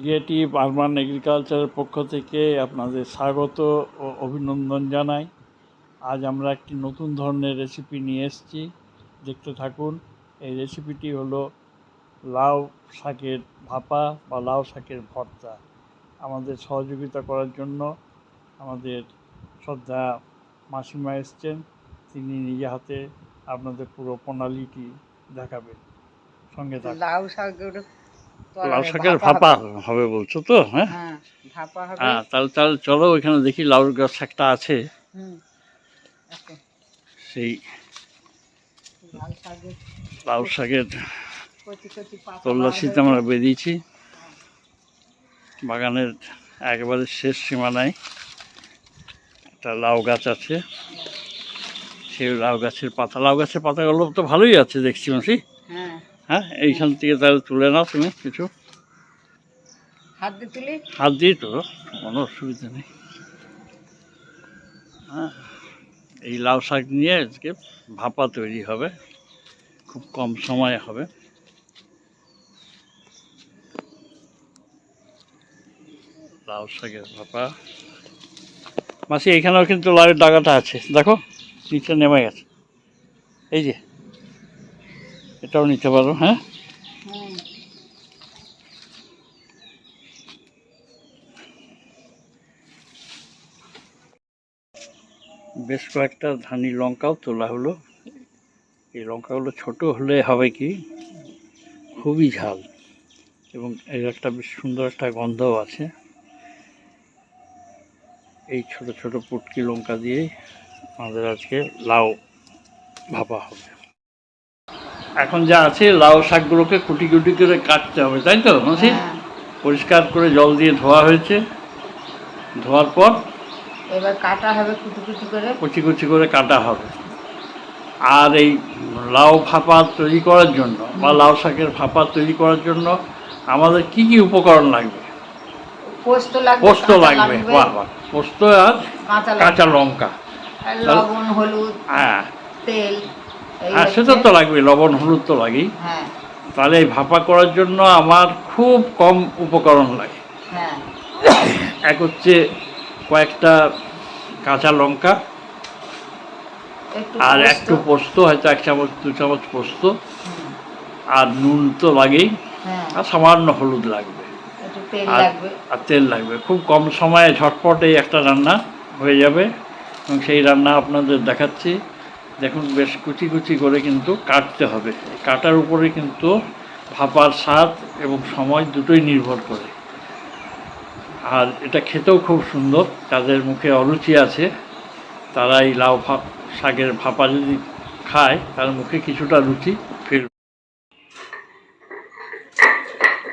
Creative urban এগ্রিকালচারের পক্ষ থেকে আপনাদের স্বাগত ও অভিনন্দন জানাই। আজ আমরা একটি নতুন ধরনের রেসিপি নিয়ে এসেছি। দেখতে থাকুন, এই রেসিপিটি হলো লাউ শাকের ভাপা বা লাউ শাকের ভর্তা। আমাদের সহযোগিতা করার জন্য আমাদের শ্রদ্ধা মাসিমা এসছেন। তিনি নিজে হাতে আপনাদের পুরো প্রণালীটি দেখাবেন। সঙ্গে লাউ শাকের লাউ শাকের ভাপা হবে। বলছো তো হ্যাঁ? হ্যাঁ হ্যাঁ তাহলে তাহলে চলো ওইখানে দেখি লাউ গাছ শাকটা আছে। সেই লাউ শাকের তল্লাশিতে আমরা বেরিয়েছি বাগানের একেবারে শেষ সীমানায় একটা লাউ গাছ আছে। সেই লাউ গাছের পাতা লাউ গাছের পাতাগুলো তো ভালোই আছে দেখছি মাসি। হয়ে- এইখান থেকে তাহলে তুলে নাও তুমি কিছু। হাত দিয়ে তুলি? হাত দিয়ে তো কোনো অসুবিধা নেই। হ্যাঁ এই লাউ শাক নিয়ে আজকে ভাপা তৈরি হবে খুব কম সময়ে হবে। লাউ শাকের ভাপা। মাসি এইখানেও কিন্তু লাউয়ের ডাগাটা আছে দেখো নিচে নেমে গেছে। এই যে এটাও নিতে পারো হ্যাঁ? বেশ কয়েকটা ধানি লঙ্কাও তোলা হলো। এই লঙ্কাগুলো ছোট হলে হবে কি? খুবই ঝাল। এবং এর একটা বেশ সুন্দর একটা গন্ধও আছে। এই ছোট ছোট পুটকি লঙ্কা দিয়েই আমাদের আজকে লাউ ভাপা হবে। এখন যা আছে লাউ শাকগুলোকে কুটি কুটি করে কাটতে হবে তাই তো মাসি? হ্যাঁ। পরিষ্কার করে জল দিয়ে ধোয়া হয়েছে। ধোয়ার পর এবার কাটা হবে কুচি কুচি করে। কুচি কুচি করে কাটা হবে। আর এই লাউ ভাপা তৈরি করার জন্য বা লাউ শাকের ভাপা তৈরি করার জন্য আমাদের কি কি উপকরণ লাগবে? পোস্ত লাগবে পোস্ত কাঁচা লাগবে বাহ বাহ। পোস্ত আর কাঁচা লঙ্কা। লবণ হলুদ হ্যাঁ। তেল। হ্যাঁ সেটা তো লাগবে লবণ হলুদ তো লাগেই। হ্যাঁ। তাহলে এই ভাপা করার জন্য আমার খুব কম উপকরণ লাগে। হ্যাঁ। এক হচ্ছে কয়েকটা কাঁচা লঙ্কা আর একটু পোস্ত হয়তো এক চামচ দু চামচ পোস্ত। আর নুন তো লাগেই। হ্যাঁ। আর সামান্য হলুদ লাগবে। আর লাগবে। আর তেল লাগবে। খুব কম সময়ে ঝটপট এই একটা রান্না হয়ে যাবে। এবং সেই রান্না আপনাদের দেখাচ্ছি। দেখুন, বেশ কুচি কুচি করে কিন্তু কাটতে হবে। কাটার উপরে কিন্তু ভাপার স্বাদ এবং সময় দুটোই নির্ভর করে। আর এটা খেতেও খুব সুন্দর। যাদের মুখে অরুচি আছে। তারা এই লাউ ভাপ শাকের ভাপা যদি খায়, তার মুখে কিছুটা রুচি ফিরবে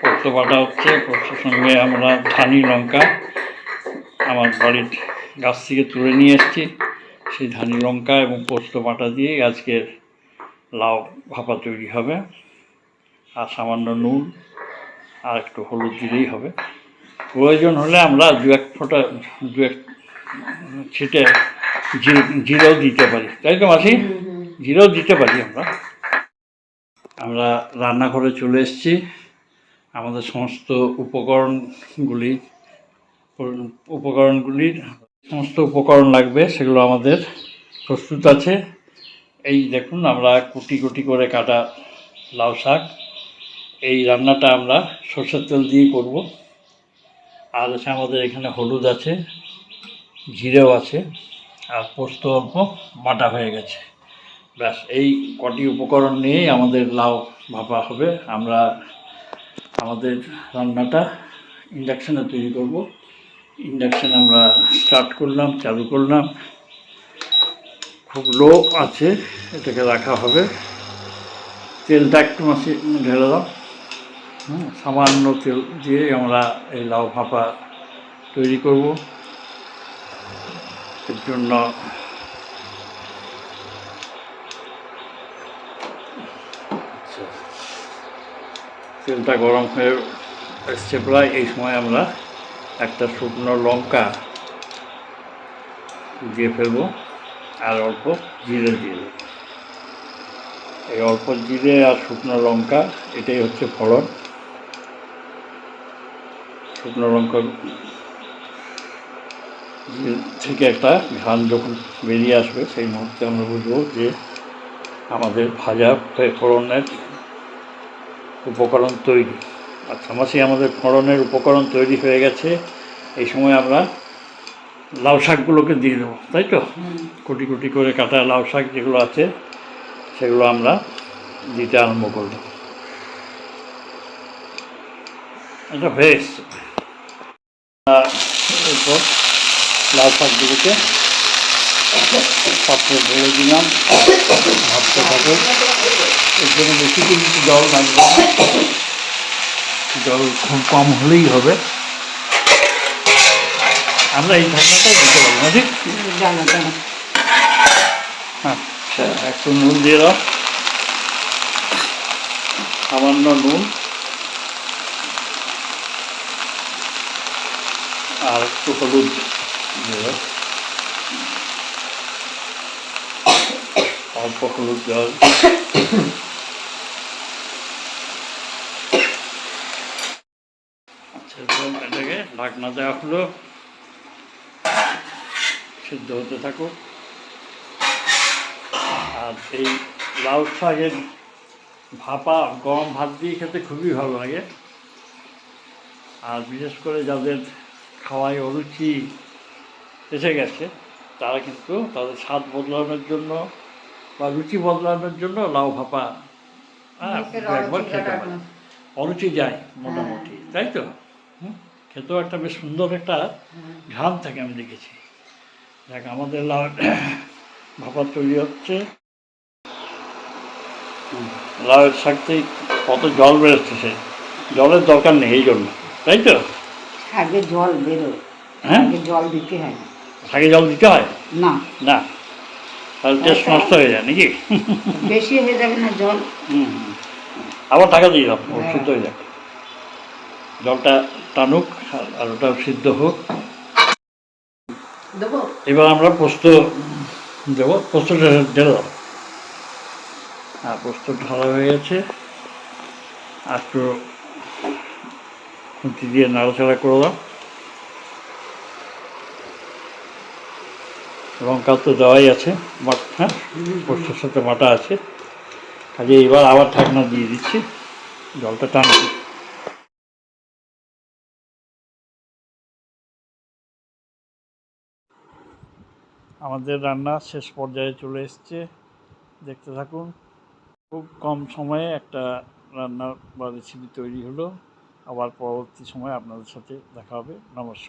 পোস্ত বাটা হচ্ছে, পোস্তর সঙ্গে আমরা ধানি লঙ্কা আমার বাড়ির গাছ থেকে তুলে নিয়ে এসেছি। সেই ধানি লঙ্কা এবং পোস্ত বাটা দিয়ে আজকের লাউ ভাপা তৈরি হবে। আর সামান্য নুন আর একটু হলুদ দিলেই হবে। প্রয়োজন হলে আমরা দু এক ফোঁটা দু এক ছিটে জিরে জিরেও দিতে পারি। তাই তো মাসি। জিরেও দিতে পারি আমরা। আমরা রান্নাঘরে চলে এসেছি। আমাদের সমস্ত উপকরণগুলি উপকরণগুলির সমস্ত উপকরণ লাগবে, সেগুলো আমাদের প্রস্তুত আছে। এই দেখুন, আমরা কুটি কুটি করে কাটা লাউ শাক। এই রান্নাটা আমরা সরষের তেল দিয়ে করব। আর আছে আমাদের এখানে হলুদ আছে, জিরেও আছে, আর পোস্ত অল্প বাটা হয়ে গেছে। ব্যাস, এই কটি উপকরণ নিয়েই আমাদের লাউ ভাপা হবে। আমরা আমাদের রান্নাটা ইন্ডাকশানে তৈরি করব। ইন্ডাকশান আমরা স্টার্ট করলাম, চালু করলাম। খুব লো আছে, এটাকে রাখা হবে। তেলটা একটু মাসি ঢেলে দাও। সামান্য তেল দিয়ে আমরা এই লাউ ভাপা তৈরি করব। এর জন্য তেলটা গরম হয়ে এসছে প্রায়, এই সময় আমরা একটা শুকনো লঙ্কা দিয়ে ফেলব আর অল্প জিরে দিয়ে দেবো। এই অল্প জিরে আর শুকনো লঙ্কা, এটাই হচ্ছে ফড়ন শুকনো লঙ্কা থেকে একটা ঘান যখন বেরিয়ে আসবে, সেই মুহূর্তে আমরা বুঝব যে আমাদের ভাজা ফোড়নের উপকরণ তৈরি। আচ্ছা মাসি আমাদের ফোড়নের উপকরণ তৈরি হয়ে গেছে। এই সময় আমরা লাউ শাকগুলোকে দিয়ে দেবো, তাই তো? কুটি কুটি করে কাটা লাউ শাক যেগুলো আছে, সেগুলো আমরা দিতে আরম্ভ করব। এটা হয়ে এসছে এরপর লাউ শাকগুলোকে পাত্রে ঢেলে দিলাম। ভাবতে থাকে এর জন্য বেশি কিন্তু জল লাগবে। জল খুব কম হলেই হবে। আমরা এই ঢাকনাটাই দিতে পারব না ঠিক? আচ্ছা একটু নুন দিয়ে দাও। সামান্য নুন। আর একটু হলুদ দিয়ে দাও। অল্প হলুদ জল আচ্ছা এরপর এটাকে ঢাকনা দেওয়া হলো। সিদ্ধ হতে থাকুক। আর এই লাউ শাকের ভাপা গরম ভাত দিয়ে খেতে খুবই ভালো লাগে। আর বিশেষ করে যাদের খাওয়ায় অরুচি এসে গেছে তারা কিন্তু তাদের স্বাদ বদলানোর জন্য বা রুচি বদলানোর জন্য লাউ ভাপা হ্যাঁ একবার খেতে পারে অরুচি যায় মোটামুটি তাই তো? খেতেও একটা বেশ সুন্দর একটা ঘ্রাণ থাকে আমি দেখেছি। দেখ আমাদের লাউ ভাপা তৈরি হচ্ছে। লাউয়ের শাক থেকে কত জল বেরোচ্ছে জলের দরকার নেই এই জন্য তাই তো? আগে জল বেরোয়। হ্যাঁ? আগে জল দিতে হয় শাকে জল দিতে হয়? না। না। তাহলে টেস্ট নষ্ট হয়ে যায় নাকি? বেশি হয়ে যাবে না জল। হুম হুম। আবার টাকা দিয়ে দাও ও হ্যাঁ। হয়ে যাক জলটা টানুক আর- আর ওটা সিদ্ধ হোক। এবার আমরা পোস্ত দেবো। পোস্তটা ঢেলে দাও। হ্যাঁ পোস্ত ঢালা হয়ে গেছে। আর একটু খুঁটি দিয়ে নাড়াচাড়া করে দাও। লঙ্কা তো দেওয়াই আছে। হ্যাঁ পোস্তর সাথে বাটা আছে। কাজে এবার আবার ঢাকনা দিয়ে দিচ্ছি। জলটা টানছি। আমাদের রান্না শেষ পর্যায়ে চলে এসছে। দেখতে থাকুন। খুব কম সময়ে একটা রান্না বা রেসিপি তৈরি হলো। আবার পরবর্তী সময় আপনাদের সাথে দেখা হবে। নমস্কার।